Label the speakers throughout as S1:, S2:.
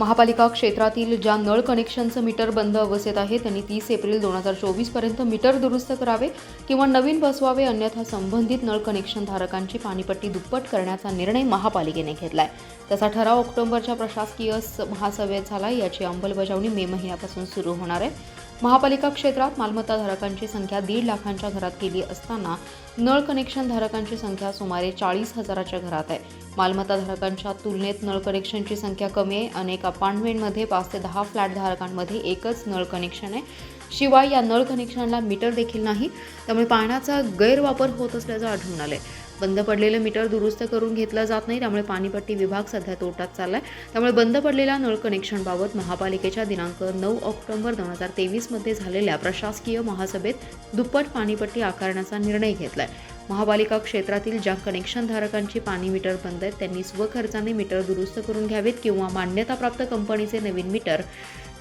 S1: महापालिका क्षेत्रातील ज्या नळ कनेक्शनचं मीटर बंद अवस्थेत आहे त्यांनी तीस एप्रिल दोन हजार चोवीसपर्यंत मीटर दुरुस्त करावे किंवा नवीन बसवावे अन्यथा संबंधित नळ कनेक्शन धारकांची पाणीपट्टी दुप्पट करण्याचा निर्णय महापालिकेने घेतला आहे तसा ठराव ऑक्टोबरच्या प्रशासकीय स- महासभेत झाला याची अंमलबजावणी मे महिन्यापासून सुरू होणार आहे. महापालिका क्षेत्रात मालमत्ता धारकांची संख्या दीड लाखांच्या घरात केली असताना नळ कनेक्शन धारकांची संख्या सुमारे चाळीस हजाराच्या घरात आहे. मालमत्ता धारकांच्या तुलनेत नळ कनेक्शनची संख्या कमी आहे. अनेक अपार्टमेंटमध्ये पाच ते दहा फ्लॅट धारकांमध्ये एकच नळ कनेक्शन आहे. शिवाय या नळ कनेक्शनला मीटर देखील नाही. त्यामुळे पाण्याचा गैरवापर होत असल्याचं आढळून आलंय. बंद पडलेलं मीटर दुरुस्त करून घेतलं जात नाही. त्यामुळे पाणीपट्टी विभाग सध्या तोटात चाललाय. त्यामुळे बंद पडलेल्या नळ कनेक्शनबाबत महापालिकेच्या दिनांक नऊ ऑक्टोबर दोन हजार तेवीसमध्ये झालेल्या प्रशासकीय महासभेत दुप्पट पाणीपट्टी आकारण्याचा निर्णय घेतलाय. महापालिका क्षेत्रातील ज्या कनेक्शनधारकांची पाणी मीटर बंद आहेत त्यांनी स्वखर्चाने मीटर दुरुस्त करून घ्यावेत किंवा मान्यताप्राप्त कंपनीचे नवीन मीटर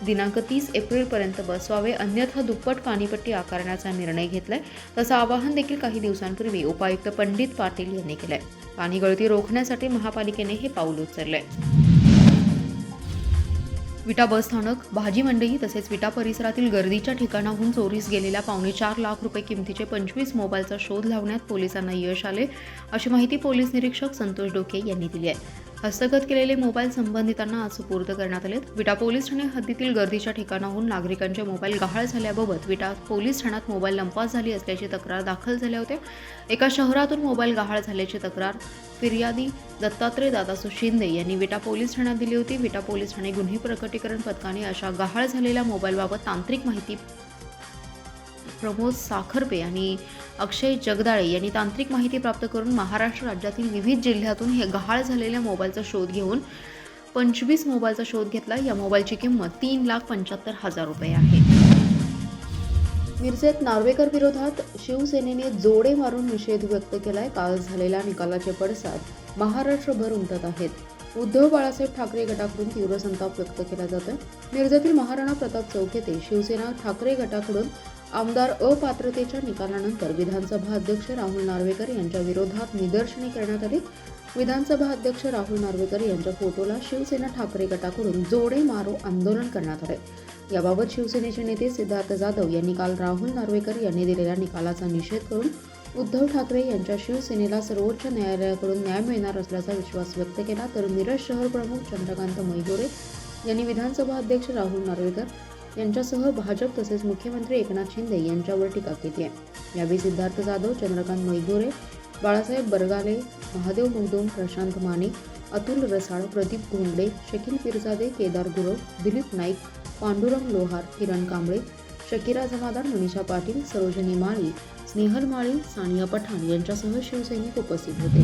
S1: दिनांक तीस एप्रिलपर्यंत बसवावे अन्यथा दुप्पट पाणीपट्टी आकारण्याचा निर्णय घेतलाय तसं आवाहन देखील काही दिवसांपूर्वी उपायुक्त पंडित पाटील यांनी केलंय. पाणी गळती रोखण्यासाठी महापालिकेने हे पाऊल उचललंय. विटा बस स्थानक भाजी मंडई तसेच विटा परिसरातील गर्दीच्या ठिकाणाहून चोरीस गेलेल्या पावणे चार लाख रुपये किमतीचे पंचवीस मोबाईलचा शोध लावण्यात पोलिसांना यश आले अशी माहिती पोलीस निरीक्षक संतोष डोके यांनी दिली आहे. हस्तगत केलेले मोबाईल संबंधितांना आज सुपूर्द करण्यात आलेत. विटा पोलीस ठाणे हद्दीतील गर्दीच्या ठिकाणाहून नागरिकांचे मोबाईल गहाळ झाल्याबाबत विटा पोलीस ठाण्यात मोबाईल लंपास झाली असल्याची तक्रार दाखल झाल्या होत्या. एका शहरातून मोबाईल गहाळ झाल्याची तक्रार फिर्यादी दत्तात्रय दादासू शिंदे यांनी विटा पोलीस ठाण्यात दिली होती. विटा पोलीस ठाणे गुन्हे प्रकटीकरण पथकाने अशा गहाळ झालेल्या मोबाईलबाबत तांत्रिक माहिती प्रमोद साखरपे आणि अक्षय जगदाळे यांनी तांत्रिक माहिती प्राप्त करून महाराष्ट्र राज्यातील विविध जिल्ह्यातून हे गहाळ झालेल्या मोबाईलचा शोध घेऊन पंचवीस मोबाईलचा शोध घेतला. या मोबाईलची किंमत तीन लाख पंच्याहत्तर हजार रुपये आहे. मिरजेत नार्वेकर विरोधात शिवसेनेने जोडे मारून निषेध व्यक्त केलाय. काल झालेल्या निकालाचे पडसाद महाराष्ट्रभर उमटत आहेत. उद्धव बाळासाहेब ठाकरे गटाकडून तीव्र संताप व्यक्त केला जातोय. मिरजेतील महाराणा प्रताप चौक येथे शिवसेना ठाकरे गटाकडून आमदार अपात्रतेच्या निकालानंतर विधानसभा अध्यक्ष राहुल नार्वेकर यांच्या विरोधात निदर्शने करण्यात आली. विधानसभा अध्यक्ष राहुल नार्वेकर यांच्या फोटोला शिवसेना ठाकरे गटाकडून जोडे मारो आंदोलन करण्यात आले. याबाबत शिवसेनेचे नेते सिद्धार्थ जाधव यांनी काल राहुल नार्वेकर यांनी दिलेल्या निकालाचा निषेध करून उद्धव ठाकरे यांच्या शिवसेनेला सर्वोच्च न्यायालयाकडून न्याय मिळणार असल्याचा विश्वास व्यक्त केला तर मिरज शहर प्रमुख चंद्रकांत मैगोरे यांनी विधानसभा अध्यक्ष राहुल नार्वेकर यांच्यासह भाजप तसेच मुख्यमंत्री एकनाथ शिंदे यांच्यावर टीका केली आहे. यावेळी सिद्धार्थ जाधव चंद्रकांत मैगोरे बाळासाहेब बरगाले महादेव मुगदुम प्रशांत माने अतुल रसाळ प्रदीप घोंगडे शकील पिरजादे केदार गुरव दिलीप नाईक पांडुरंग लोहार किरण कांबळे शकीरा जमादार मनीषा पाटील सरोजनी माळी स्नेहल माळी सानिया पठाण यांच्यासह शिवसैनिक उपस्थित होते.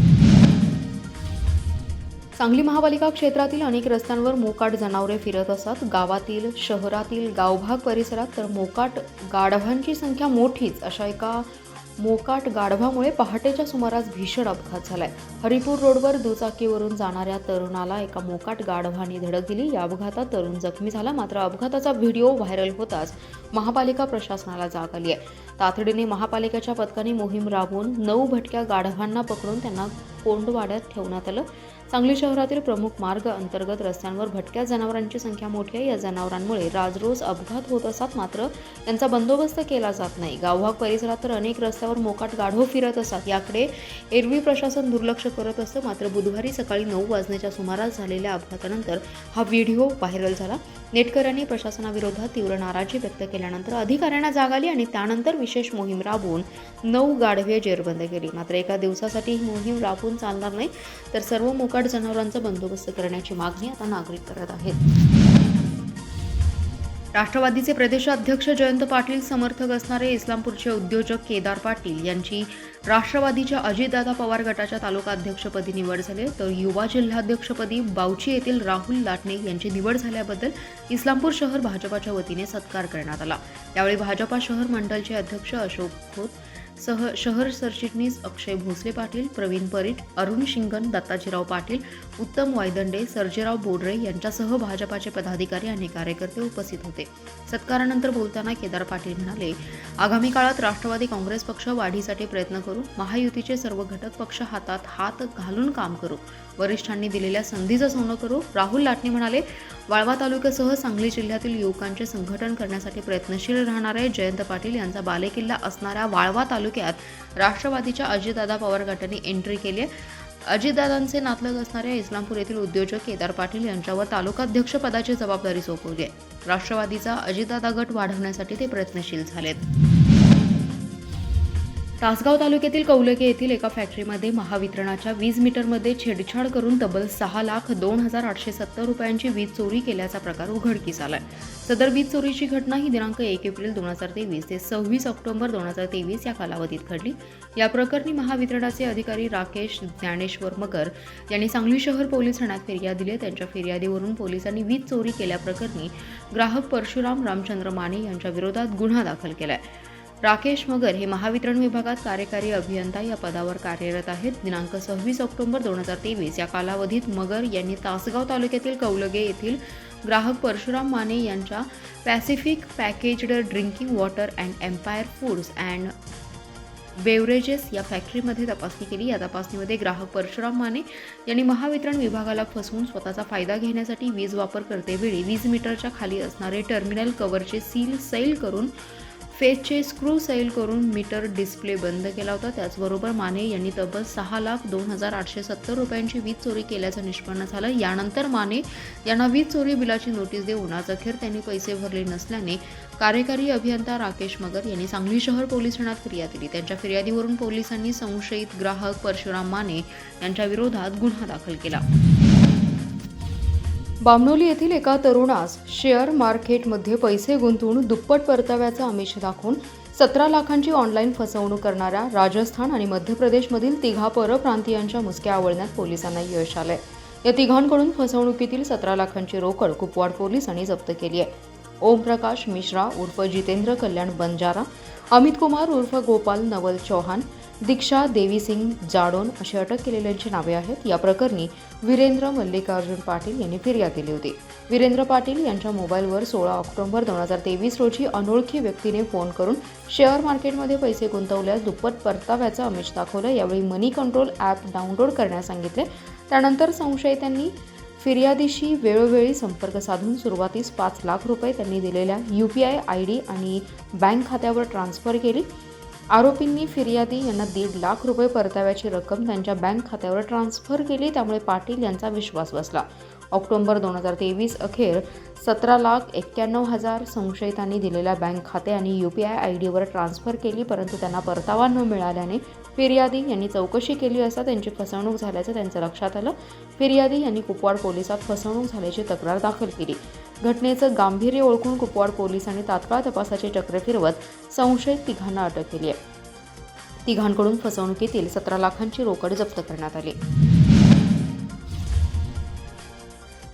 S1: सांगली महापालिका क्षेत्रातील अनेक रस्त्यांवर मोकाट जनावरे फिरत असतात गावातील शहरातील गावभाग परिसरात तर मोकाट गाढवांची संख्या मोठीच अशा एका मोकाट गाढवामुळे पहाटेच्या सुमारास भीषण अपघात झालाय. हरिपूर रोडवर दुचाकीवरून जाणाऱ्या तरुणाला एका मोकाट गाढवाने धडक दिली. या अपघातात तरुण जखमी झाला. मात्र अपघाताचा व्हिडिओ व्हायरल होताच महापालिका प्रशासनाला जाग आली आहे. तातडीने महापालिकेच्या पथकाने मोहीम राबवून नऊ भटक्या गाढवांना पकडून त्यांना कोंडवाड्यात ठेवण्यात आलं. सांगली शहरातील प्रमुख मार्ग अंतर्गत रस्त्यांवर भटक्या जनावरांची संख्या मोठी आहे. या जनावरांमुळे राजरोज अपघात होत असतात मात्र त्यांचा बंदोबस्त केला जात नाही. गावभाग परिसरात तर अनेक रस्त्यावर मोकाट गाढव फिरत असतात याकडे एरवी प्रशासन दुर्लक्ष करत असतं. मात्र बुधवारी सकाळी नऊ वाजण्याच्या सुमारास झालेल्या अपघातानंतर हा व्हिडिओ व्हायरल झाला. नेटकऱ्यांनी प्रशासनाविरोधात तीव्र नाराजी व्यक्त केल्यानंतर अधिकाऱ्यांना जाग आली आणि त्यानंतर विशेष मोहीम राबवून नऊ गाढवे जेरबंद केली. मात्र एका दिवसासाठी ही मोहीम राबवून चालणार नाही तर सर्व मोकाट जनावरांचा बंदोबस्त करण्याची मागणी आता नागरिक करत आहेत. राष्ट्रवादीचे प्रदेशाध्यक्ष जयंत पाटील समर्थक असणारे इस्लामपूरचे उद्योजक केदार पाटील यांची राष्ट्रवादीच्या अजितदादा पवार गटाच्या तालुका अध्यक्षपदी निवड झाली तर युवा जिल्हाध्यक्षपदी बावची येथील राहुल लाटणे यांची निवड झाल्याबद्दल इस्लामपूर शहर भाजपाच्या वतीने सत्कार करण्यात आला. यावेळी भाजपा शहर मंडलचे अध्यक्ष अशोक खोत सह शहर सरचिटणीस अक्षय भोसले पाटील प्रवीण परीट अरुण शिंगण दत्ताजीराव पाटील उत्तम वायदंडे सर्जेराव बोडरे यांच्यासह भाजपाचे पदाधिकारी आणि कार्यकर्ते उपस्थित होते. सत्कारानंतर बोलताना केदार पाटील म्हणाले आगामी काळात राष्ट्रवादी काँग्रेस पक्ष वाढीसाठी प्रयत्न करू महायुतीचे सर्व घटक पक्ष हातात हात घालून काम करू. वरिष्ठांनी दिलेल्या संधीचं सोनं करू. राहुल लाटणे म्हणाले वाळवा तालुक्यासह सांगली जिल्ह्यातील युवकांचे संघटन करण्यासाठी प्रयत्नशील राहणारे जयंत पाटील यांचा बालेकिल्ला असणाऱ्या वाळवा तालुक्यात राष्ट्रवादीच्या अजितदादा पवार गटाने एंट्री केली आहे. अजितदादांचे नातलग असणाऱ्या इस्लामपूर येथील उद्योजक केदार पाटील यांच्यावर तालुकाध्यक्ष पदाची जबाबदारी सोपवली आहे. राष्ट्रवादीचा अजितदादा गट वाढवण्यासाठी ते प्रयत्नशील झालेत. तासगाव तालुक्यातील कौलके येथील एका फॅक्टरीमध्ये महावितरणाच्या वीज मीटरमध्ये छेडछाड करून तब्बल सहा लाख दोन हजार आठशे सत्तर रुपयांची वीज चोरी केल्याचा प्रकार उघडकीस आलाय. सदर वीज चोरीची घटना ही दिनांक एक एप्रिल दोन हजार तेवीस ते सव्वीस ऑक्टोबर दोन हजार तेवीस या कालावधीत घडली. या प्रकरणी महावितरणाचे अधिकारी राकेश ज्ञानेश्वर मगर यांनी सांगली शहर पोलीस ठाण्यात फिर्याद दिली. त्यांच्या फिर्यादीवरून पोलिसांनी वीज चोरी केल्याप्रकरणी ग्राहक परशुराम रामचंद्र माने यांच्या विरोधात गुन्हा दाखल केलाय. राकेश मगर हे महावितरण विभागात कार्यकारी अभियंता या पदावर कार्यरत आहेत. दिनांक सव्वीस ऑक्टोबर दोन हजार तेवीस या कालावधीत मगर यांनी तासगाव तालुक्यातील कौलगे येथील ग्राहक परशुराम माने यांच्या Pacific packaged drinking water and empire foods and beverages या फॅक्टरीमध्ये तपासणी केली. या तपासणीमध्ये ग्राहक परशुराम माने यांनी महावितरण विभागाला फसवून स्वतःचा फायदा घेण्यासाठी वीज वापर करतेवेळी वीज मीटरच्या खाली असणारे टर्मिनल कव्हरचे सील सैल करून फेसचे स्क्रू सैल करून मीटर डिस्प्ले बंद केला होता. त्याचबरोबर माने यांनी तब्बल सहा लाख दोन हजार आठशे सत्तर रुपयांची वीज चोरी केल्याचं निष्पन्न झालं. यानंतर माने यांना वीज चोरी बिलाची नोटीस देऊन आज अखेर त्यांनी पैसे भरले नसल्याने कार्यकारी अभियंता राकेश मगर यांनी सांगली शहर पोलीस ठाण्यात फिर्याद दिली. त्यांच्या फिर्यादीवरून पोलिसांनी संशयित ग्राहक परशुराम माने यांच्या विरोधात गुन्हा दाखल केला. बामणोली येथील एका तरुणास शेअर मार्केटमध्ये पैसे गुंतवून दुप्पट परताव्याचा आमिष दाखवून सतरा लाखांची ऑनलाईन फसवणूक करणाऱ्या राजस्थान आणि मध्य प्रदेशमधील तिघा परप्रांतीयांच्या मुसक्या आवळण्यात पोलिसांना यश आलंय. या तिघांकडून फसवणुकीतील सतरा लाखांची रोकड कुपवाड पोलिसांनी जप्त केली आहे. ओमप्रकाश मिश्रा उर्फ जितेंद्र कल्याण बंजारा अमित कुमार उर्फ गोपाल नवल चौहान दीक्षा देवीसिंग जाडोन अशी अटक केलेल्यांची नावे आहेत. या प्रकरणी वीरेंद्र मल्लिकार्जुन पाटील यांनी फिर्याद दिली होती. वीरेंद्र पाटील यांच्या मोबाईलवर सोळा ऑक्टोबर दोन हजार तेवीस रोजी अनोळखी व्यक्तीने फोन करून शेअर मार्केटमध्ये पैसे गुंतवल्यास दुप्पट परताव्याचं अमिष दाखवलं. यावेळी मनी कंट्रोल ॲप डाउनलोड करण्यास सांगितले. त्यानंतर संशयितांनी फिर्यादीशी वेळोवेळी संपर्क साधून सुरुवातीस पाच लाख रुपये त्यांनी दिलेल्या U P I I D आणि बँक खात्यावर ट्रान्स्फर केली. आरोपींनी फिर्यादी यांना दीड लाख रुपये परताव्याची रक्कम त्यांच्या बँक खात्यावर ट्रान्स्फर केली त्यामुळे पाटील यांचा विश्वास बसला. ऑक्टोबर दोन हजार तेवीस अखेर सतरा लाख एक्क्याण्णव हजार संशयितांनी दिलेल्या बँक खाते आणि यू पी आय आय डीवर ट्रान्स्फर केली परंतु त्यांना परतावा न मिळाल्याने फिर्यादी यांनी चौकशी केली असता त्यांची फसवणूक झाल्याचं त्यांचं लक्षात आलं. फिर्यादी यांनी कुपवाड पोलिसात फसवणूक झाल्याची तक्रार दाखल केली. घटनेचं गांभीर्य ओळखून कुपवाड पोलिसांनी तात्काळ तपासाची चक्र फिरवत संशयित तिघांना अटक केली आहे. तिघांकडून फसवणुकीतील सतरा लाखांची रोकड जप्त करण्यात आली.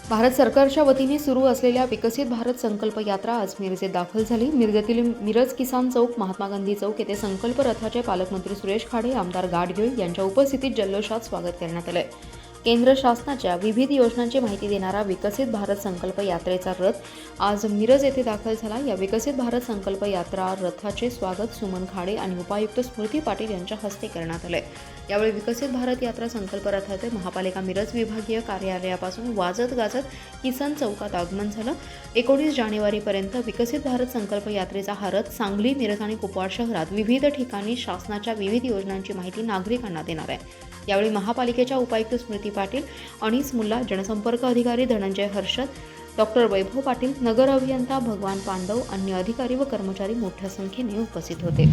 S1: भारत सरकारच्या वतीने सुरू असलेल्या विकसित भारत संकल्प यात्रा आज मिरजेत दाखल झाली. मिरजेतील मिरज किसान चौक महात्मा गांधी चौक येथे संकल्प रथाचे पालकमंत्री सुरेश खाडे आमदार गाडगीळ यांच्या उपस्थितीत जल्लोषात स्वागत करण्यात आलं केंद्र शासनाच्या विविध योजनांची माहिती देणारा विकसित भारत संकल्प यात्रेचा रथ आज मिरज येथे दाखल झाला. या विकसित भारत संकल्प यात्रा रथाचे स्वागत सुमन खाडे आणि उपायुक्त स्मृती पाटील यांच्या हस्ते करण्यात आले यावेळी विकसित भारत यात्रा संकल्प रथाचे महापालिका मिरज विभागीय कार्यालयापासून वाजत गाजत किसन चौकात आगमन झालं. एकोणीस जानेवारीपर्यंत विकसित भारत संकल्प यात्रेचा हा रथ सांगली मिरज आणि कुपवाड शहरात विविध ठिकाणी शासनाच्या विविध योजनांची माहिती नागरिकांना देणार आहे. यावेळी महापालिकेच्या उपायुक्त स्मृती पाटील अनिस मुल्ला जनसंपर्क अधिकारी धनंजय हर्षद डॉक्टर वैभव पाटील नगर अभियंता भगवान पांडव अन्य अधिकारी व कर्मचारी मोठ्या संख्येने उपस्थित होते.